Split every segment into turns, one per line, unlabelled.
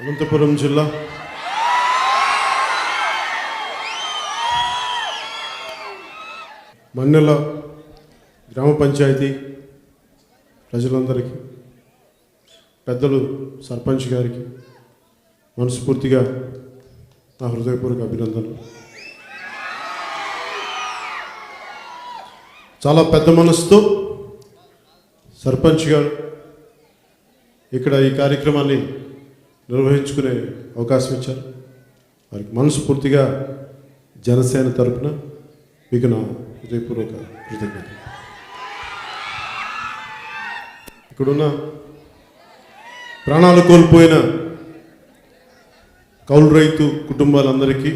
అనంతపురం జిల్లా. మన్నెల గ్రామ పంచాయతీ ప్రజలందరికీ పెద్దలు సర్పంచ్ గారికి మనస్ఫూర్తిగా నా హృదయపూర్వక అభినందనలు. చాలా పెద్ద మనసుతో సర్పంచ్ గారు ఇక్కడ ఈ కార్యక్రమాన్ని నిర్వహించుకునే అవకాశం ఇచ్చారు. వారికి మనస్ఫూర్తిగా జనసేన తరఫున మీకు నా హృదయపూర్వక కృతజ్ఞత ఇక్కడున్న ప్రాణాలు కోల్పోయిన కౌలు రైతు కుటుంబాలందరికీ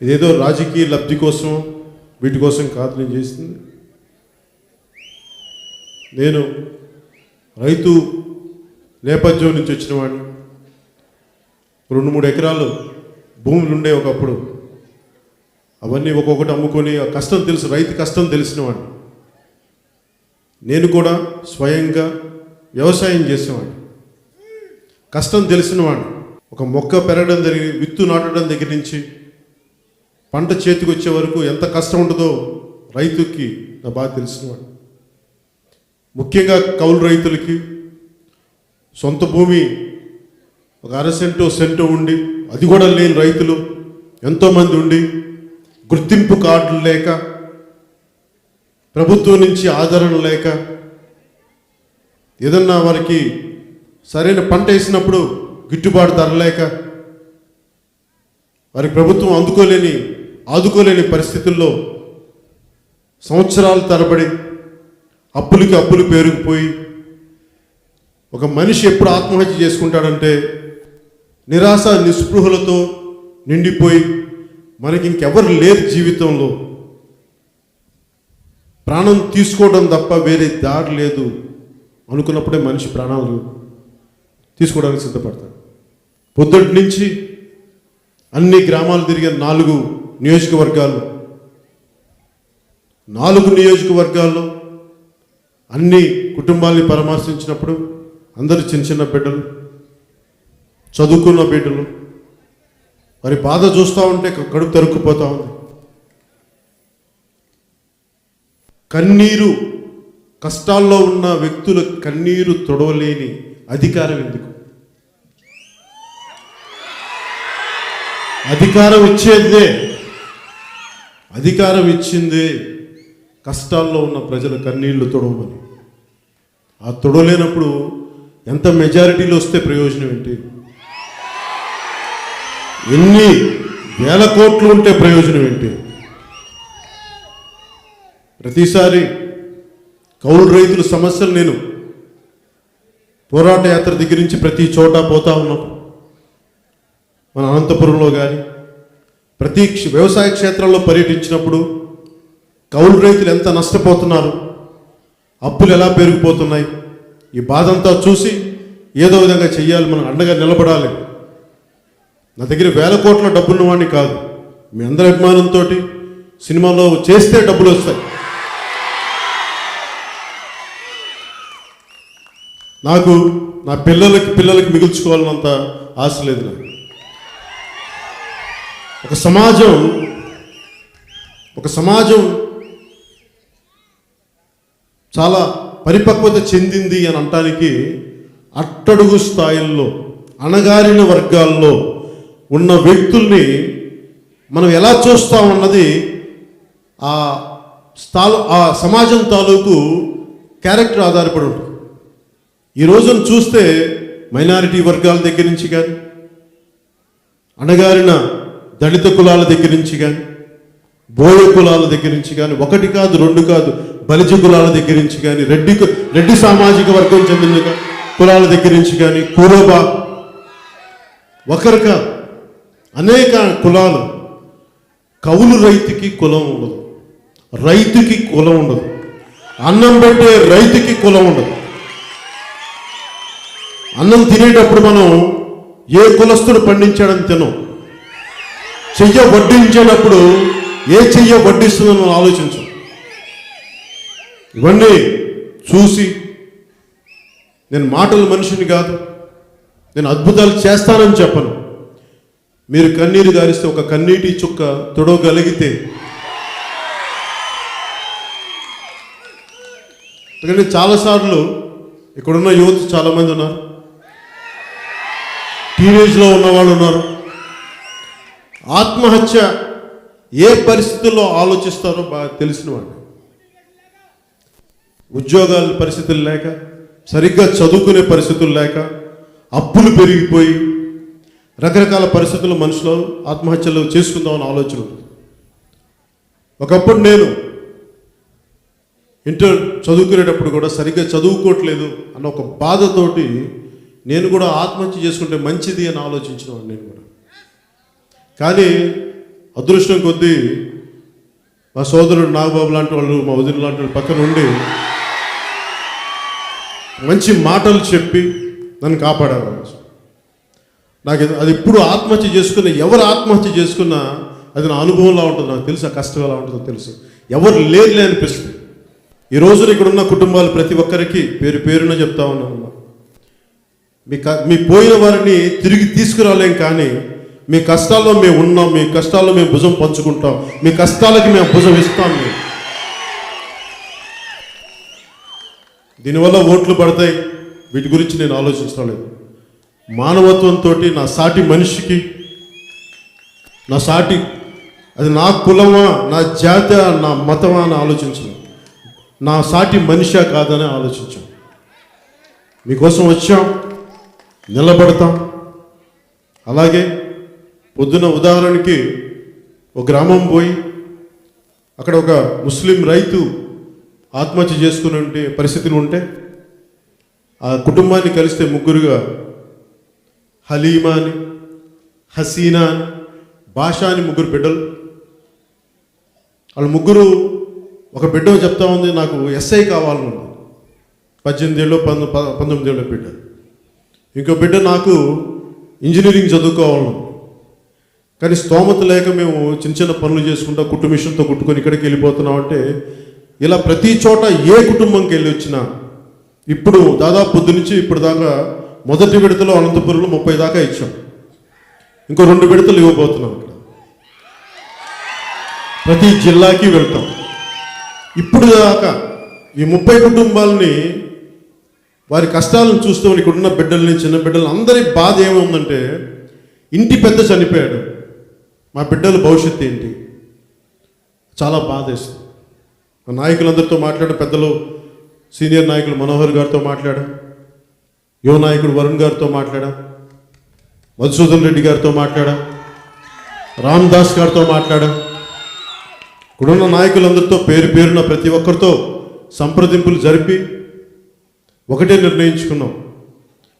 ఇదేదో రాజకీయ లబ్ధి కోసం వీటి కోసం కాదు నేను చేసింది. నేను రైతు నేపథ్యం నుంచి వచ్చినవాడిని రెండు మూడు ఎకరాలు భూములు ఉండే ఒకప్పుడు అవన్నీ ఒక్కొక్కటి అమ్ముకొని ఆ కష్టం తెలుసు రైతు కష్టం తెలిసినవాడిని నేను కూడా స్వయంగా వ్యవసాయం చేసేవాడిని. కష్టం తెలిసినవాడిని ఒక మొక్క పెరగడం జరిగి విత్తు నాటడం దగ్గర నుంచి పంట చేతికి వచ్చే వరకు ఎంత కష్టం ఉంటుందో రైతుకి నా బాగా తెలిసినవాడు ముఖ్యంగా కౌలు రైతులకి సొంత భూమి ఒక అర సెంటు సెంటు ఉండి అది కూడా లేని రైతులు ఎంతోమంది ఉండి గుర్తింపు కార్డులు లేక ప్రభుత్వం నుంచి ఆదరణ లేక ఏదన్నా వారికి సరైన పంట వేసినప్పుడు గిట్టుబాటు ధర లేక వారికి ప్రభుత్వం అందుకోలేని ఆదుకోలేని పరిస్థితుల్లో సంవత్సరాల తరబడి అప్పులకి అప్పులు పేరుకుపోయి ఒక మనిషి ఎప్పుడు ఆత్మహత్య చేసుకుంటాడంటే నిరాశ నిస్పృహలతో నిండిపోయి మనకి ఇంకెవరు లేరు జీవితంలో. ప్రాణం తీసుకోవడం తప్ప వేరే దారి లేదు. అనుకున్నప్పుడే మనిషి ప్రాణాలు తీసుకోవడానికి సిద్ధపడతాడు. పొద్దుటి నుంచి అన్ని గ్రామాలు తిరిగిన నాలుగు నియోజకవర్గాలు నాలుగు నియోజకవర్గాల్లో అన్ని కుటుంబాల్ని పరామర్శించినప్పుడు అందరు చిన్న చిన్న బిడ్డలు చదువుకున్న బిడ్డలు మరి బాధ చూస్తూ ఉంటే కడుపు తరుక్కుపోతూ ఉంది. కన్నీరు కష్టాల్లో ఉన్న వ్యక్తుల కన్నీరు తొడవలేని అధికారం ఎందుకు? అధికారం ఇచ్చేదే అధికారం ఇచ్చిందే కష్టాల్లో ఉన్న ప్రజల కన్నీళ్ళు తొడవమని. ఆ తొడవలేనప్పుడు ఎంత మెజారిటీలో వస్తే ప్రయోజనం ఏంటి? ఎన్ని వేల కోట్లు ఉంటే ప్రయోజనం ఏంటి? ప్రతిసారి కౌలు రైతుల సమస్యలు నేను పోరాట యాత్ర దగ్గర నుంచి ప్రతి చోట పోతా ఉన్నాం. మన అనంతపురంలో కానీ ప్రతి వ్యవసాయ క్షేత్రంలో పర్యటించినప్పుడు కౌలు రైతులు ఎంత నష్టపోతున్నారు అప్పులు ఎలా పెరిగిపోతున్నాయి ఈ బాధ అంతా చూసి ఏదో విధంగా చెయ్యాలి మనం అండగా నిలబడాలి. నా దగ్గర వేల కోట్ల డబ్బున్న వాడిని కాదు. మీ అందరి అభిమానంతో సినిమాలో చేస్తే డబ్బులు వస్తాయి. నాకు నా పిల్లలకి పిల్లలకి మిగుల్చుకోవాలన్నంత ఆశ లేదు నాకు. ఒక సమాజం ఒక సమాజం చాలా పరిపక్వత చెందింది అని అనటానికి అట్టడుగు స్థాయిల్లో అణగారిన వర్గాల్లో ఉన్న వ్యక్తుల్ని మనం ఎలా చూస్తామన్నది ఆ స్థాలు ఆ సమాజం తాలూకు క్యారెక్టర్ ఆధారపడి ఉంటుంది. ఈ రోజును చూస్తే మైనారిటీ వర్గాల దగ్గర నుంచి కానీ అణగారిన దళిత కులాల దగ్గర నుంచి కానీ బోయ కులాల దగ్గర నుంచి కానీ ఒకటి కాదు రెండు కాదు బలిజ కులాల దగ్గర నుంచి కానీ రెడ్డి రెడ్డి సామాజిక వర్గం చెందిన కులాల దగ్గర నుంచి కానీ కురోబా ఒకరిక అనేక కులాలు కవులు రైతుకి కులం ఉండదు. రైతుకి కులం ఉండదు. అన్నం పెట్టే రైతుకి కులం ఉండదు. అన్నం తినేటప్పుడు మనం ఏ కులస్తుడు పండించాడని తినం చెయ్య వడ్డించేటప్పుడు ఏ చెయ్య వడ్డిస్తుందని మనం ఆలోచించం ఇవన్నీ చూసి నేను మాటల మనిషిని కాదు నేను అద్భుతాలు చేస్తానని చెప్పను. మీరు కన్నీరు గారిస్తే ఒక కన్నీటి చుక్క తొడవగలిగితే ఎందుకంటే చాలాసార్లు ఇక్కడున్న యువత చాలామంది ఉన్నారు. టీనేజ్లో ఉన్నవాళ్ళు ఉన్నారు. ఆత్మహత్య ఏ పరిస్థితుల్లో ఆలోచిస్తారో బాగా తెలిసిన వాళ్ళు. ఉద్యోగాల పరిస్థితులు లేక సరిగ్గా చదువుకునే పరిస్థితులు లేక అప్పులు పెరిగిపోయి రకరకాల పరిస్థితులు మనుషులు ఆత్మహత్యలు చేసుకుందామని ఆలోచన ఒకప్పుడు నేను ఇంటర్ చదువుకునేటప్పుడు కూడా సరిగ్గా చదువుకోవట్లేదు అన్న ఒక బాధతోటి నేను కూడా ఆత్మహత్య చేసుకుంటే మంచిది అని ఆలోచించిన వాడిని నేను కూడా. కానీ అదృష్టం కొద్దీ మా సోదరుడు నాగబాబు లాంటి వాళ్ళు మా వదిన లాంటి వాళ్ళు పక్కన ఉండి మంచి మాటలు చెప్పి నన్ను కాపాడారు నాకు అది ఇప్పుడు ఆత్మహత్య చేసుకున్న ఎవరు ఆత్మహత్య చేసుకున్నా అది నా అనుభవంలా ఉంటుంది నాకు తెలుసు ఆ కష్టం ఎలా ఉంటుందో తెలుసు. ఎవరు లేరులే అనిపిస్తుంది. ఈ రోజున ఇక్కడ ఉన్న కుటుంబాలు ప్రతి ఒక్కరికి పేరు పేరున చెప్తా ఉన్నాను మీ క మీ పోయిన వారిని తిరిగి తీసుకురాలేం కానీ మీ కష్టాల్లో మేము ఉన్నాం మీ కష్టాల్లో మేము భుజం పంచుకుంటాం మీ కష్టాలకి మేము భుజం ఇస్తాం మేము. దీనివల్ల ఓట్లు పడతాయి. వీటి గురించి నేను ఆలోచించడం లేదు మానవత్వంతో నా సాటి మనిషికి నా సాటి అది నా కులమా నా జాతి నా మతమా అని ఆలోచించను. నా సాటి మనిషా కాదని ఆలోచించాం మీకోసం వచ్చాం నిలబడతాం. అలాగే పొద్దున ఉదాహరణకి ఒక గ్రామం పోయి అక్కడ ఒక ముస్లిం రైతు ఆత్మహత్య చేసుకుని ఉంటే పరిస్థితులు ఉంటే ఆ కుటుంబాన్ని కలిస్తే ముగ్గురుగా హలీమా అని హసీనా అని భాషా అని ముగ్గురు బిడ్డలు. వాళ్ళు ముగ్గురు ఒక బిడ్డ చెప్తా ఉంది నాకు ఎస్ఐ కావాలనుంది పద్దెనిమిది ఏళ్ళు పంద ప- పంతొమ్మిది ఏళ్ళ బిడ్డ. ఇంకో బిడ్డ నాకు ఇంజనీరింగ్ చదువుకోవాలను కానీ స్తోమత లేక మేము చిన్న చిన్న పనులు చేసుకుంటా కుట్టు మిషన్తో కుట్టుకొని ఇక్కడికి వెళ్ళిపోతున్నాం అంటే ఇలా ప్రతి చోట ఏ కుటుంబంకి వెళ్ళి వచ్చినా ఇప్పుడు దాదాపు పొద్దు నుంచి ఇప్పుడు దాకా మొదటి విడతలో అనంతపురంలో ముప్పై దాకా ఇచ్చాం. ఇంకో రెండు విడతలు ఇవ్వబోతున్నాం ఇక్కడ. ప్రతి జిల్లాకి వెళ్తాం. ఇప్పుడు దాకా ఈ ముప్పై కుటుంబాలని వారి కష్టాలను చూస్తూ ఇక్కడున్న బిడ్డల్ని చిన్న బిడ్డలు అందరి బాధ ఏముందంటే ఇంటి పెద్ద చనిపోయాడు. మా బిడ్డల భవిష్యత్తు ఏంటి? చాలా బాధ వేస్తుంది నాయకులందరితో మాట్లాడు పెద్దలు సీనియర్ నాయకులు మనోహర్ గారితో మాట్లాడా యువ నాయకుడు వరుణ్ గారితో మాట్లాడా మధుసూదన్ రెడ్డి గారితో మాట్లాడా రామ్ దాస్ గారితో మాట్లాడా. ఇక్కడున్న నాయకులందరితో పేరు పేరున ప్రతి ఒక్కరితో సంప్రదింపులు జరిపి ఒకటే నిర్ణయించుకున్నాం.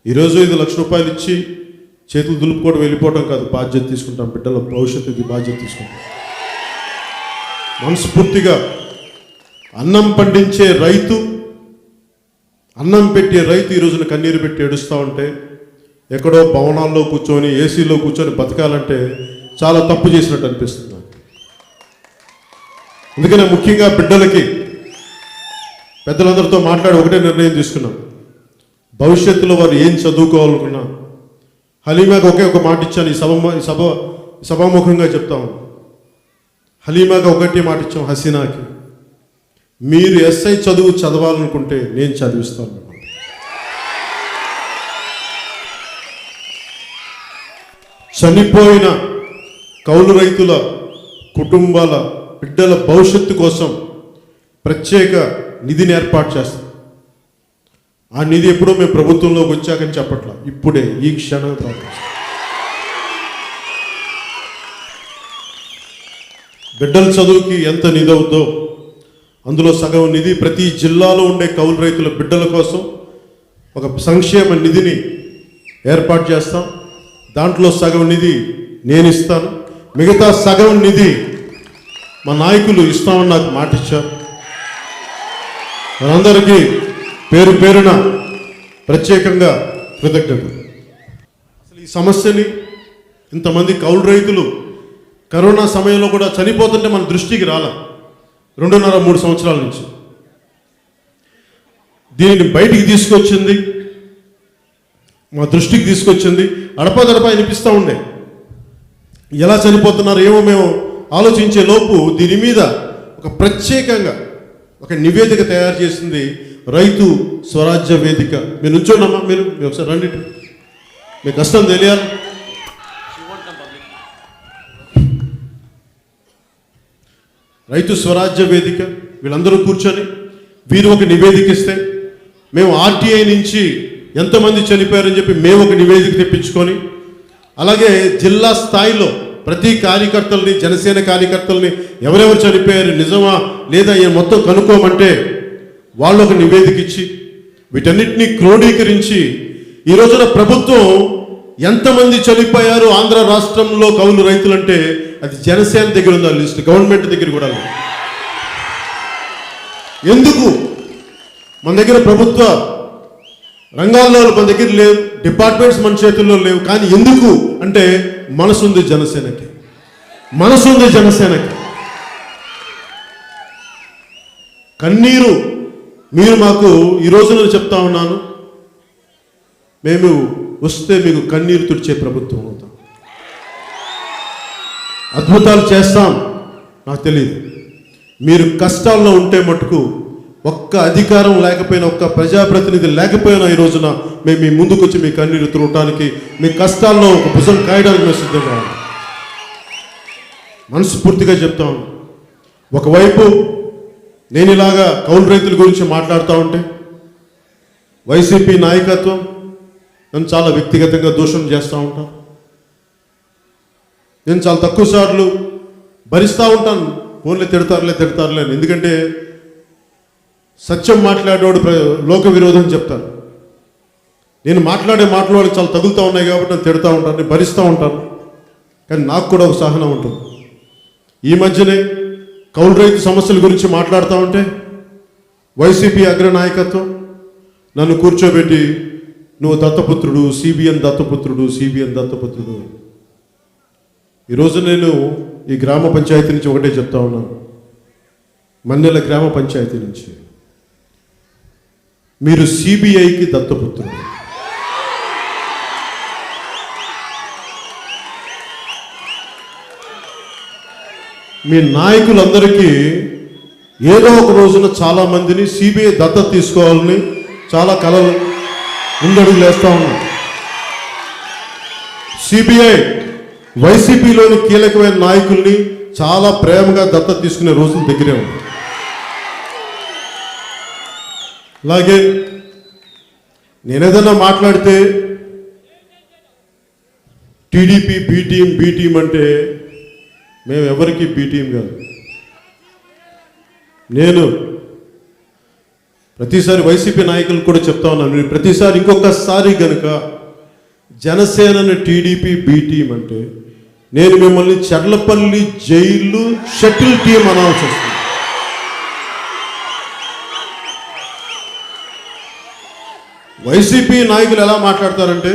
ఈరోజు ఐదు లక్ష రూపాయలు ఇచ్చి చేతులు దులుపుకోవడం వెళ్ళిపోవడం కాదు బాధ్యత తీసుకుంటాం బిడ్డల భవిష్యత్తు ఇది బాధ్యత తీసుకుంటాం. మనస్ఫూర్తిగా అన్నం పండించే రైతు అన్నం పెట్టే రైతు ఈ రోజున కన్నీరు పెట్టి ఏడుస్తూ ఉంటే ఎక్కడో భవనాల్లో కూర్చొని ఏసీలో కూర్చొని బతకాలంటే చాలా తప్పు చేసినట్టు అనిపిస్తుంది నాకు. అందుకనే ముఖ్యంగా బిడ్డలకి పెద్దలందరితో మాట్లాడి ఒకటే నిర్ణయం తీసుకున్నాం. భవిష్యత్తులో వారు ఏం చదువుకోవాలనుకున్నా హలీమాకి ఒకే ఒక మాట ఇచ్చాను ఈ సభ ఈ సభ సభాముఖంగా చెప్తాము హలీమాగా ఒకటే మాట ఇచ్చాం హసీనాకి. మీరు ఎస్ఐ చదువు చదవాలనుకుంటే నేను చదివిస్తాను చనిపోయిన కౌలు రైతుల కుటుంబాల బిడ్డల భవిష్యత్తు కోసం ప్రత్యేక నిధిని ఏర్పాటు చేస్తాం. ఆ నిధి ఎప్పుడో మేము ప్రభుత్వంలోకి వచ్చాకని చెప్పట్లా. ఇప్పుడే ఈ క్షణం బిడ్డల చదువుకి ఎంత నిధి అవుద్దో అందులో సగం నిధి ప్రతి జిల్లాలో ఉండే కౌలు రైతుల బిడ్డల కోసం ఒక సంక్షేమ నిధిని ఏర్పాటు చేస్తాం. దాంట్లో సగం నిధి నేను ఇస్తాను. మిగతా సగం నిధి మా నాయకులు ఇస్తామని నాకు మాట ఇచ్చారు. మనందరికీ పేరు పేరున ప్రత్యేకంగా కృతజ్ఞతలు. అసలు ఈ సమస్యని ఇంతమంది కౌలు రైతులు కరోనా సమయంలో కూడా చనిపోతుంటే మన దృష్టికి రాలా? రెండున్నర మూడు సంవత్సరాల నుంచి. దీనిని బయటికి తీసుకొచ్చింది మా దృష్టికి తీసుకొచ్చింది అడపాదడపా అనిపిస్తూ ఉండే. ఎలా చనిపోతున్నారు ఏమో మేము ఆలోచించే లోపు దీని మీద ఒక ప్రత్యేకంగా ఒక నివేదిక తయారు చేసింది రైతు స్వరాజ్య వేదిక. మీరు నుంచోనమ్మా మీరు మీరు ఒకసారి రండి. మీకు మీ కష్టం తెలియాలి. రైతు స్వరాజ్య వేదిక వీళ్ళందరూ కూర్చొని వీరు ఒక నివేదిక ఇస్తే మేము ఆర్టీఐ నుంచి ఎంతమంది చనిపోయారని చెప్పి మేము ఒక నివేదిక తెప్పించుకొని అలాగే జిల్లా స్థాయిలో ప్రతి కార్యకర్తల్ని జనసేన కార్యకర్తల్ని ఎవరెవరు చనిపోయారు నిజమా లేదా మొత్తం కనుక్కోమంటే వాళ్ళు ఒక నివేదిక ఇచ్చి వీటన్నిటిని క్రోడీకరించి ఈ రోజున ప్రభుత్వం ఎంతమంది చనిపోయారు ఆంధ్ర రాష్ట్రంలో కౌలు రైతులంటే అది జనసేన దగ్గర ఉందా లిస్ట్ గవర్నమెంట్ దగ్గర కూడా ఎందుకు? మన దగ్గర ప్రభుత్వ రంగాల్లో మన దగ్గర లేవు డిపార్ట్మెంట్స్ మన చేతుల్లో లేవు కానీ ఎందుకు? అంటే మనసుంది జనసేనకి. మనసుంది జనసేనకి. కన్నీరు మీరు మాకు ఈ రోజు నేను చెప్తా ఉన్నాను. మేము వస్తే మీకు కన్నీరు తుడిచే ప్రభుత్వం అవుతాం. అద్భుతాలు చేస్తాం. నాకు తెలియదు మీరు కష్టాల్లో ఉంటే మటుకు ఒక్క అధికారం లేకపోయినా ఒక్క ప్రజాప్రతినిధి లేకపోయినా ఈ రోజున మేము మీ ముందుకొచ్చి మీ కన్నీరు తుడటానికి మీ కష్టాల్లో ఒక భుజం కాయడానికి మేము సిద్ధంగా మనస్ఫూర్తిగా చెప్తాం ఒకవైపు నేను ఇలాగా కౌలు రైతుల గురించి మాట్లాడుతూ ఉంటే వైసీపీ నాయకత్వం నన్ను చాలా వ్యక్తిగతంగా దూషణ చేస్తూ ఉంటాం నేను చాలా తక్కువ సార్లు భరిస్తూ ఉంటాను. ఫోన్లే తిడతారులే తిడతారులే ఎందుకంటే సత్యం మాట్లాడేవాడు లోక విరోధం చెప్తాను నేను మాట్లాడే మాటలు వాళ్ళకి చాలా తగులుతూ ఉన్నాయి కాబట్టి నేను తిడతా ఉంటాను నేను భరిస్తూ ఉంటాను. కానీ నాకు కూడా ఒక సహనం ఉంటుంది. ఈ మధ్యనే కౌలు రైతు సమస్యల గురించి మాట్లాడుతూ ఉంటే వైసీపీ అగ్రనాయకత్వం నన్ను కూర్చోబెట్టి నువ్వు దత్తపుత్రుడు సిబిఎన్ దత్తపుత్రుడు సిబిఎన్ దత్తపుత్రుడు ఈరోజు నేను ఈ గ్రామ పంచాయతీ నుంచి ఒకటే చెప్తా ఉన్నాను. మన్నెల గ్రామ పంచాయతీ నుంచి. మీరు సిబిఐకి దత్తపుత్రుడు మీ నాయకులందరికీ ఏదో ఒక రోజున చాలా మందిని సిబిఐ దత్త తీసుకోవాలని చాలా కలలు ముందడుగులేస్తా ఉన్నాం సిబిఐ వైసీపీలోని కీలకమైన నాయకుల్ని చాలా ప్రేమగా దత్తత తీసుకునే రోజుల దగ్గరే ఉంది అలాగే నేనేదన్నా మాట్లాడితే TDP B team B team అంటే మేము ఎవరికి బీ టీం కాదు. నేను ప్రతిసారి వైసీపీ నాయకులు కూడా చెప్తా ఉన్నాను. మీరు ప్రతిసారి ఇంకొకసారి కనుక జనసేనని టీడీపీ బీ టీం అంటే నేను మిమ్మల్ని చెర్లపల్లి జైలు షటిల్ టీం అనాల్సి వస్తుంది వైసీపీ నాయకులు ఎలా మాట్లాడతారంటే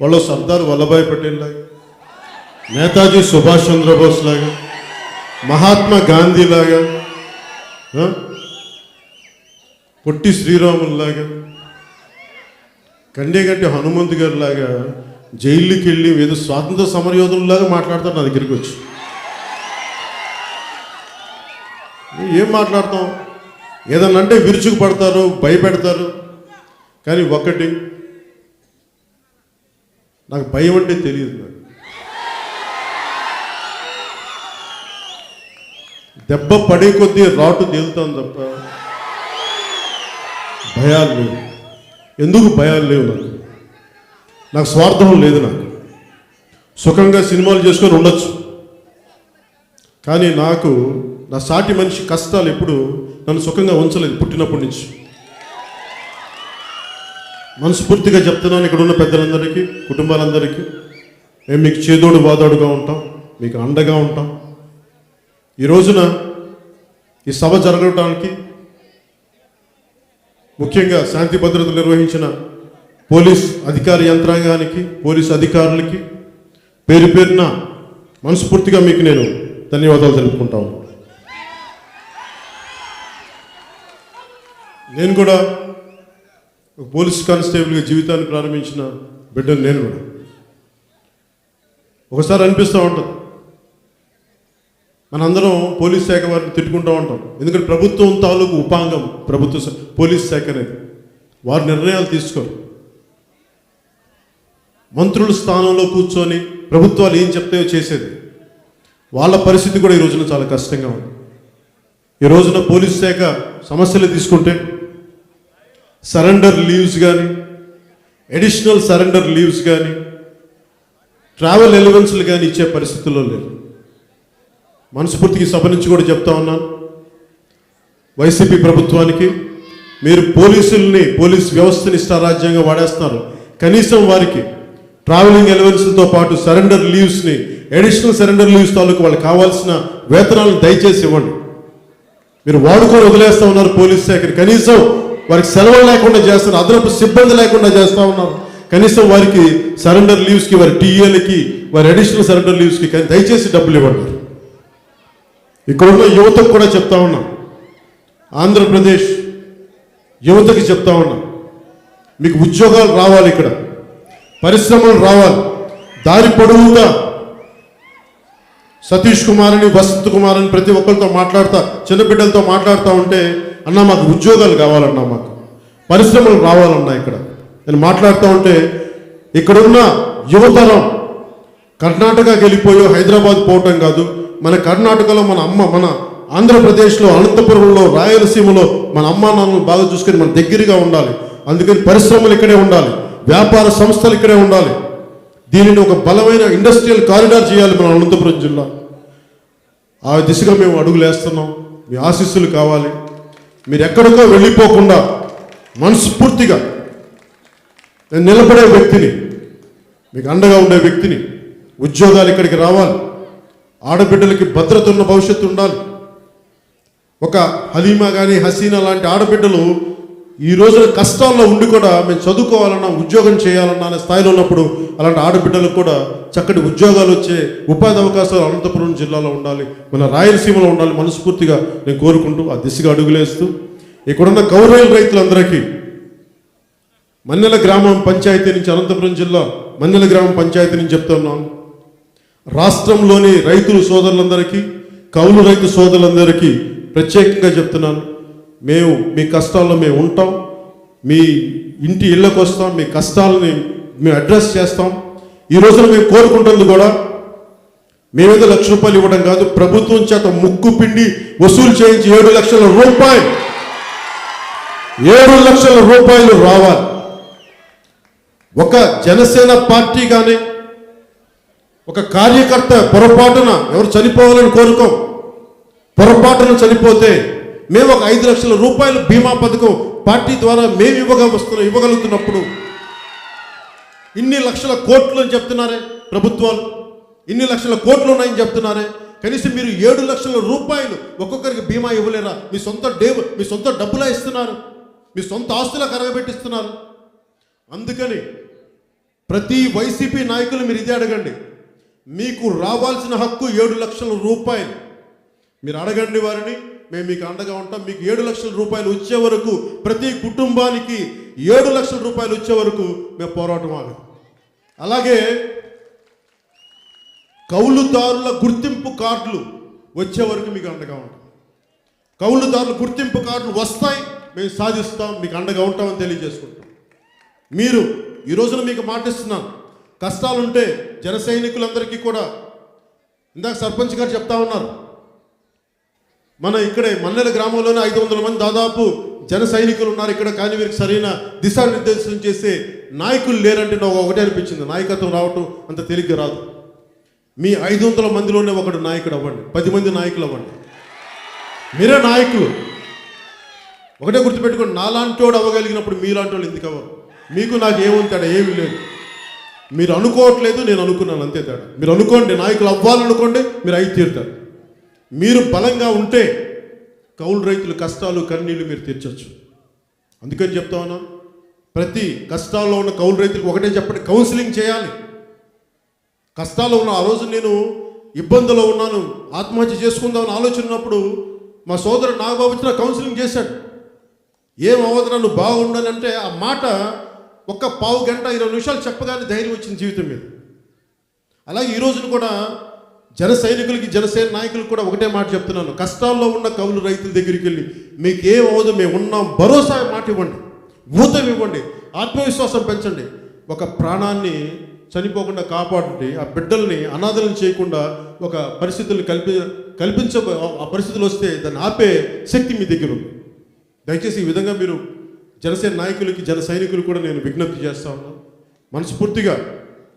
వాళ్ళు సర్దార్ వల్లభాయ్ పటేల్ లాగా నేతాజీ సుభాష్ చంద్రబోస్ లాగా మహాత్మా గాంధీ లాగా పొట్టి శ్రీరాములు లాగా కండేగట్టి హనుమంత్ గారిలాగా లాగా జైలుకి వెళ్ళి ఏదో స్వాతంత్ర సమరయోధుల్లాగా మాట్లాడతాడు నా దగ్గరికి వచ్చి. ఏం మాట్లాడతాం ఏదన్నా అంటే విరుచుకు పడతారు భయపెడతారు. కానీ ఒక్కటి నాకు భయం అంటే తెలియదు నాకు. దెబ్బ పడే కొద్దీ రాటు తేలుతాం తప్ప భయాలు లేవు. ఎందుకు భయాలు లేవు నాకు? నాకు స్వార్థం లేదు నాకు. సుఖంగా సినిమాలు చేసుకొని ఉండొచ్చు. కానీ నాకు నా సాటి మనిషి కష్టాలు ఎప్పుడు నన్ను సుఖంగా ఉంచలేదు పుట్టినప్పటి నుంచి. మనస్ఫూర్తిగా చెప్తున్నాను ఇక్కడ ఉన్న పెద్దలందరికీ కుటుంబాలందరికీ. మేము మీకు చేదోడు వాదోడుగా ఉంటాం మీకు అండగా ఉంటాం. ఈ రోజున ఈ సభ జరగటానికి ముఖ్యంగా శాంతి భద్రతలు నిర్వహించిన పోలీస్ అధికార యంత్రాంగానికి పోలీస్ అధికారులకి పేరు పేరున మనస్ఫూర్తిగా మీకు నేను ధన్యవాదాలు తెలుపుకుంటాను నేను కూడా ఒక పోలీస్ కానిస్టేబుల్గా జీవితాన్ని ప్రారంభించిన బిడ్డను నేను కూడా. ఒకసారి అనిపిస్తూ ఉంటుంది. మనందరం పోలీస్ శాఖ వారిని తిట్టుకుంటూ ఉంటాం. ఎందుకంటే ప్రభుత్వం తాలూకు ఉపాంగం ప్రభుత్వ పోలీస్ శాఖ అనేది. వారు నిర్ణయాలు తీసుకోరు. మంత్రుల స్థానంలో కూర్చొని ప్రభుత్వాలు ఏం చెప్తాయో చేసేది. వాళ్ళ పరిస్థితి కూడా ఈ రోజున చాలా కష్టంగా ఉంది. ఈ రోజున పోలీస్ శాఖ సమస్యలు తీసుకుంటే సరెండర్ లీవ్స్ కానీ అడిషనల్ సరెండర్ లీవ్స్ కానీ ట్రావెల్ ఎలవెన్స్లు కానీ ఇచ్చే పరిస్థితుల్లో లేదు. మనస్ఫూర్తికి సభ నుంచి కూడా చెప్తా ఉన్నాను. వైసీపీ ప్రభుత్వానికి మీరు పోలీసుల్ని పోలీస్ వ్యవస్థని ఇష్టారాజ్యంగా వాడేస్తున్నారు కనీసం వారికి ట్రావెలింగ్ ఎలవెన్స్తో పాటు సరెండర్ లీవ్స్ని అడిషనల్ సరెండర్ లీవ్స్ తాలూకు వాళ్ళకి కావాల్సిన వేతనాలను దయచేసి ఇవ్వండి. మీరు వాడుకొని వదిలేస్తా ఉన్నారు పోలీస్ శాఖని. కనీసం వారికి సెలవులు లేకుండా చేస్తున్నారు అదనపు సిబ్బంది లేకుండా చేస్తూ ఉన్నారు. కనీసం వారికి సరెండర్ లీవ్స్కి వారి టీఏలకి వారి అడిషనల్ సరెండర్ లీవ్స్కి కానీ దయచేసి డబ్బులు ఇవ్వండి. ఇక్కడున్న యువతకు కూడా చెప్తా ఉన్నాం. ఆంధ్రప్రదేశ్ యువతకి చెప్తా ఉన్నాం. మీకు ఉద్యోగాలు రావాలి ఇక్కడ. పరిశ్రమలు రావాలి. దారి పొడవుగా సతీష్ కుమార్ అని వసంత్ కుమార్ అని ప్రతి ఒక్కరితో మాట్లాడుతా చిన్నబిడ్డలతో మాట్లాడుతూ ఉంటే అన్న మాకు ఉద్యోగాలు కావాలన్నా మాకు. పరిశ్రమలు రావాలన్నా ఇక్కడ. నేను మాట్లాడుతూ ఉంటే ఇక్కడున్న యువతరం కర్ణాటకకి వెళ్ళిపోయో హైదరాబాద్ పోవటం కాదు మన కర్ణాటకలో మన అమ్మ మన ఆంధ్రప్రదేశ్లో అనంతపురంలో రాయలసీమలో మన అమ్మ నాన్నలు బాగా చూసుకొని మన దగ్గరగా ఉండాలి. అందుకని పరిశ్రమలు ఇక్కడే ఉండాలి. వ్యాపార సంస్థలు ఇక్కడే ఉండాలి. దీనిని ఒక బలమైన ఇండస్ట్రియల్ కారిడార్ చేయాలి మన అనంతపురం జిల్లా. ఆ దిశగా మేము అడుగులేస్తున్నాం మీ ఆశీస్సులు కావాలి. మీరు ఎక్కడికో వెళ్ళిపోకుండా మనస్ఫూర్తిగా నేను నిలబడే వ్యక్తిని మీకు అండగా ఉండే వ్యక్తిని ఉద్యోగాలు ఇక్కడికి రావాలి. ఆడబిడ్డలకి భద్రత ఉన్న భవిష్యత్తు ఉండాలి. ఒక హలీమా కానీ హసీనా లాంటి ఆడబిడ్డలు ఈ రోజున కష్టాల్లో ఉండి కూడా మేము చదువుకోవాలన్నా ఉద్యోగం చేయాలన్నా అనే స్థాయిలో ఉన్నప్పుడు అలాంటి ఆడబిడ్డలకు కూడా చక్కటి ఉద్యోగాలు వచ్చే ఉపాధి అవకాశాలు అనంతపురం జిల్లాలో ఉండాలి. మన రాయలసీమలో ఉండాలి మనస్ఫూర్తిగా నేను కోరుకుంటూ ఆ దిశగా అడుగులేస్తూ ఇక్కడున్న కౌరవేలు రైతులందరికీ మన్నెల గ్రామం పంచాయతీ నుంచి అనంతపురం జిల్లా మన్నెల గ్రామం పంచాయతీ నుంచి చెప్తున్నాను రాష్ట్రంలోని రైతులు సోదరులందరికీ కౌలు రైతు సోదరులందరికీ ప్రత్యేకంగా చెప్తున్నాను. మేము మీ కష్టాల్లో మేము ఉంటాం. మీ ఇంటి ఇళ్ళకు వస్తాం. మీ కష్టాలని మేము అడ్రస్ చేస్తాం. ఈ రోజున మేము కోరుకుంటుంది కూడా మేమేదో లక్ష రూపాయలు ఇవ్వడం కాదు ప్రభుత్వం చేత ముక్కు పిండి వసూలు చేయించి ఏడు లక్షల రూపాయలు ఏడు లక్షల రూపాయలు రావాలి. ఒక జనసేన పార్టీ కానీ ఒక కార్యకర్త పొరపాటున ఎవరు చనిపోవాలని కోరుకోం. పొరపాటున చనిపోతే మేము ఒక ఐదు లక్షల రూపాయలు బీమా పథకం పార్టీ ద్వారా మేము ఇవ్వగా వస్తున్న ఇవ్వగలుగుతున్నప్పుడు ఇన్ని లక్షల కోట్లు అని చెప్తున్నారే ప్రభుత్వాలు. ఇన్ని లక్షల కోట్లు ఉన్నాయని చెప్తున్నారే. కనీసం మీరు ఏడు లక్షల రూపాయలు ఒక్కొక్కరికి బీమా ఇవ్వలేరా? మీ సొంత డే మీ సొంత డబ్బులా ఇస్తున్నారు. మీ సొంత ఆస్తులా కరగబెట్టిస్తున్నారు. అందుకని ప్రతి వైసీపీ నాయకులు మీరు ఇదే అడగండి. మీకు రావాల్సిన హక్కు ఏడు లక్షల రూపాయలు. మీరు అడగండి వారిని. మేము మీకు అండగా ఉంటాం. మీకు ఏడు లక్షల రూపాయలు వచ్చే వరకు ప్రతి కుటుంబానికి ఏడు లక్షల రూపాయలు వచ్చే వరకు మేము పోరాటం ఆగం. అలాగే కౌలుదారుల గుర్తింపు కార్డులు వచ్చే వరకు మీకు అండగా ఉంటాం. కౌలుదారుల గుర్తింపు కార్డులు వస్తాయి మేము సాధిస్తాం మీకు అండగా ఉంటామని తెలియజేసుకుంటాం. మీరు ఈ రోజున మీకు మాటిస్తున్నాను కష్టాలుంటే జన సైనికులందరికీ కూడా ఇందాక సర్పంచ్ గారు చెప్తా ఉన్నారు మన ఇక్కడే మన్నెల గ్రామంలోనే ఐదు వందల మంది దాదాపు జన సైనికులు ఉన్నారు. ఇక్కడ కానీ వీరికి సరైన దిశానిర్దేశం చేసే నాయకులు లేరంటే నాకు ఒకటే అనిపించింది. నాయకత్వం రావటం అంత తేలిగ్గా రాదు. మీ ఐదు వందల మందిలోనే ఒకడు నాయకుడు అవ్వండి. పది మంది నాయకులు అవ్వండి. మీరే నాయకులు. ఒకటే గుర్తుపెట్టుకోండి. నాలాంటి వాడు అవ్వగలిగినప్పుడు మీలాంటి వాళ్ళు ఎందుకు అవ్వరు? మీకు నాకు ఏముంది తేడా ఏమీ లేదు. మీరు అనుకోవట్లేదు నేను అనుకున్నాను. అంతే తేడా. మీరు అనుకోండి నాయకులు అవ్వాలనుకోండి మీరు అయి తీరుతారు. మీరు బలంగా ఉంటే కౌలు రైతుల కష్టాలు కన్నీళ్ళు మీరు తీర్చవచ్చు అందుకని చెప్తా ఉన్నాను ప్రతి కష్టాల్లో ఉన్న కౌలు రైతులకు ఒకటే చెప్పండి కౌన్సిలింగ్ చేయాలి. కష్టాల్లో ఉన్న ఆ రోజు నేను ఇబ్బందులో ఉన్నాను ఆత్మహత్య చేసుకుందామని ఆలోచన ఉన్నప్పుడు మా సోదరుడు నాగబాబు వచ్చి కౌన్సిలింగ్ చేశాడు. ఏం అవదరా నువ్వు బాగుండాలంటే ఆ మాట ఒక్క పావు గంట ఇరవై నిమిషాలు చెప్పగానే ధైర్యం వచ్చింది జీవితం మీద. అలాగే ఈరోజును కూడా జన సైనికులకి జనసేన నాయకులకు కూడా ఒకటే మాట చెప్తున్నాను. కష్టాల్లో ఉన్న కవులు రైతుల దగ్గరికి వెళ్ళి మీకు ఏం అవ్వదు మేము ఉన్నాం. భరోసా మాట ఇవ్వండి. ఊతం ఇవ్వండి. ఆత్మవిశ్వాసం పెంచండి. ఒక ప్రాణాన్ని చనిపోకుండా కాపాడండి ఆ బిడ్డల్ని అనాథలను చేయకుండా ఒక పరిస్థితులు కల్పి కల్పించ ఆ పరిస్థితులు వస్తే దాన్ని ఆపే శక్తి మీ దగ్గర ఉంది. దయచేసి ఈ విధంగా మీరు జనసేన నాయకులకి జన సైనికులు కూడా నేను విజ్ఞప్తి చేస్తా ఉన్నాను మనస్ఫూర్తిగా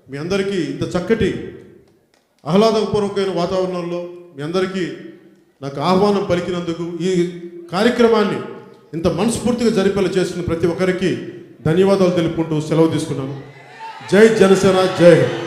మీ అందరికీ ఇంత చక్కటి ఆహ్లాదపూర్వకమైన వాతావరణంలో మీ అందరికీ నాకు ఆహ్వానం పలికినందుకు ఈ కార్యక్రమాన్ని ఇంత మనస్ఫూర్తిగా జరిపేలా చేసిన ప్రతి ఒక్కరికి ధన్యవాదాలు తెలుపుకుంటూ సెలవు తీసుకున్నాను. జై జనసేన జై హింద్.